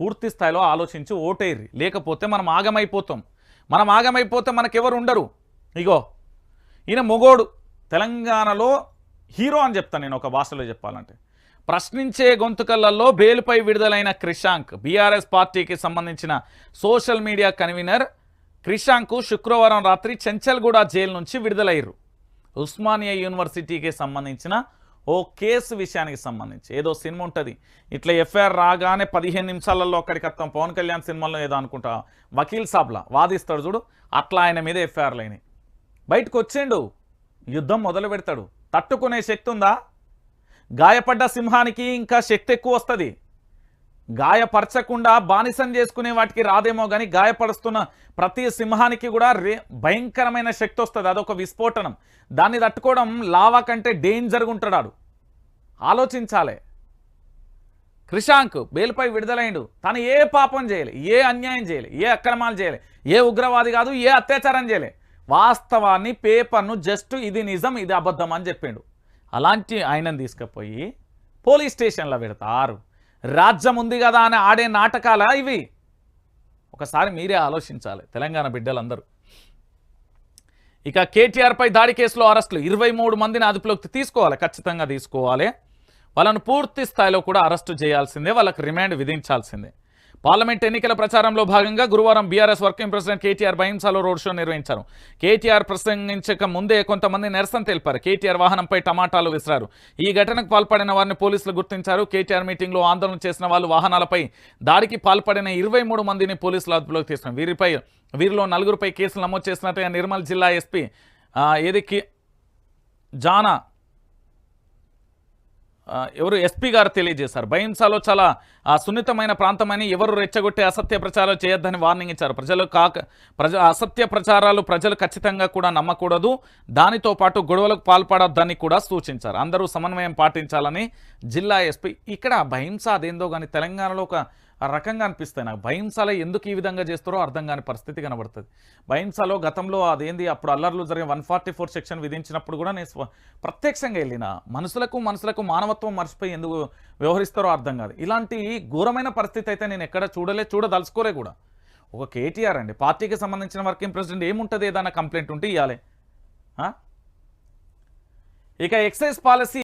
పూర్తి స్థాయిలో ఆలోచించి ఓటేర్రి లేకపోతే మనం ఆగమైపోతాం. మనం ఆగమైపోతే మనకెవరు ఉండరు. ఇగో ఈయన మొగోడు. తెలంగాణలో హీరో అని చెప్తాను నేను ఒక భాషలో చెప్పాలంటే. ప్రశ్నించే గొంతుకలలో బెయిల్పై విడుదలైన క్రిషాంక్ బీఆర్ఎస్ పార్టీకి సంబంధించిన సోషల్ మీడియా కన్వీనర్ క్రిషాంక్ శుక్రవారం రాత్రి చెంచల్గూడ జైలు నుంచి విడుదలయ్యారు. ఉస్మానియా యూనివర్సిటీకి సంబంధించిన ఓ కేసు విషయానికి సంబంధించి. ఏదో సినిమా ఉంటుంది. ఇట్లా ఎఫ్ఐఆర్ రాగానే పదిహేను నిమిషాలలో అక్కడికి వస్తాం. పవన్ కళ్యాణ్ సినిమాలో ఏదో అనుకుంటా. వకీల్ సాబ్లా వాదిస్తాడు చూడు. అట్లా ఆయన మీద ఎఫ్ఐఆర్లు అయినాయి బయటకు వచ్చిండు. యుద్ధం మొదలు పెడతాడు. తట్టుకునే శక్తి ఉందా? గాయపడ్డ సింహానికి ఇంకా శక్తి ఎక్కువ వస్తుంది. గాయపరచకుండా బానిసం చేసుకునే వాటికి రాదేమో కానీ గాయపరుస్తున్న ప్రతి సింహానికి కూడా రే భయంకరమైన శక్తి వస్తుంది. అదొక విస్ఫోటనం. దాన్ని తట్టుకోవడం లావా కంటే డేంజర్గా ఉంటాడు ఆలోచించాలి. క్రిషాంక్ బెయిల్పై విడుదలైండు. తను ఏ పాపం చేయలే ఏ అన్యాయం చేయలే ఏ అక్రమాలు చేయలే ఏ ఉగ్రవాది కాదు ఏ అత్యాచారం చేయలే. వాస్తవాన్ని పేపర్ను జస్ట్ ఇది నిజం ఇది అబద్ధం అని చెప్పిండు. అలాంటి ఆయనను తీసుకుపోయి పోలీస్ స్టేషన్లో పెడతారు. రాజ్యం ఉంది కదా అని ఆడే నాటకాలా ఇవి? ఒకసారి మీరే ఆలోచించాలి తెలంగాణ బిడ్డలందరూ. ఇక కేటీఆర్పై దాడి కేసులో అరెస్టులు ఇరవై మూడు మందిని అదుపులోకి తీసుకోవాలి ఖచ్చితంగా తీసుకోవాలి. వాళ్ళను పూర్తి స్థాయిలో కూడా అరెస్టు చేయాల్సిందే వాళ్ళకి రిమాండ్ విధించాల్సిందే. పార్లమెంట్ ఎన్నికల ప్రచారంలో భాగంగా గురువారం బీఆర్ఎస్ వర్కింగ్ ప్రెసిడెంట్ కేటీఆర్ భయంసాలో రోడ్ షో నిర్వహించారు. కేటీఆర్ ప్రసంగించక ముందే కొంతమంది నిరసన తెలిపారు. కేటీఆర్ వాహనంపై టమాటాలు విసిరారు. ఈ ఘటనకు పాల్పడిన వారిని పోలీసులు గుర్తించారు. కేటీఆర్ మీటింగ్లో ఆందోళన చేసిన వాళ్ళు వాహనాలపై దాడికి పాల్పడిన ఇరవై మందిని పోలీసులు అదుపులోకి తీసుకున్నారు. వీరిపై వీరిలో నలుగురిపై కేసులు నమోదు చేసినట్టుగా నిర్మల్ జిల్లా ఎస్పీ ఏది జానా ఎవరు ఎస్పీ గారు తెలియజేశారు. భయంసాలో చాలా సున్నితమైన ప్రాంతమని ఎవరు రెచ్చగొట్టే అసత్య ప్రచారాలు చేయొద్దని వార్నింగ్ ఇచ్చారు. ప్రజలు కాక ప్రజ అసత్య ప్రచారాలు ప్రజలు ఖచ్చితంగా కూడా నమ్మకూడదు. దానితో పాటు గొడవలకు పాల్పడొద్దని కూడా సూచించారు. అందరూ సమన్వయం పాటించాలని జిల్లా ఎస్పీ ఇక్కడ భహింస అదేందో కానీ తెలంగాణలో ఒక రకంగా అనిపిస్తాయి. నాకు భయంసాల ఎందుకు ఈ విధంగా చేస్తారో అర్థం కాని పరిస్థితి కనబడుతుంది. భయంసాలో గతంలో అదేంది అప్పుడు అల్లర్లు జరిగిన వన్ ఫార్టీ ఫోర్ సెక్షన్ విధించినప్పుడు కూడా నేను ప్రత్యక్షంగా వెళ్ళిన మనసులకు మనసులకు మానవత్వం మర్చిపోయి ఎందుకు వ్యవహరిస్తారో అర్థం కాదు. ఇలాంటి ఘోరమైన పరిస్థితి అయితే నేను ఎక్కడ చూడలే చూడదలుచుకోలే కూడా. ఒక కేటీఆర్ అండి పార్టీకి సంబంధించిన వర్కింగ్ ప్రెసిడెంట్ ఏముంటుంది ఏదైనా కంప్లైంట్ ఉంటే ఇవ్వాలి ఇక ఎక్సైజ్ పాలసీ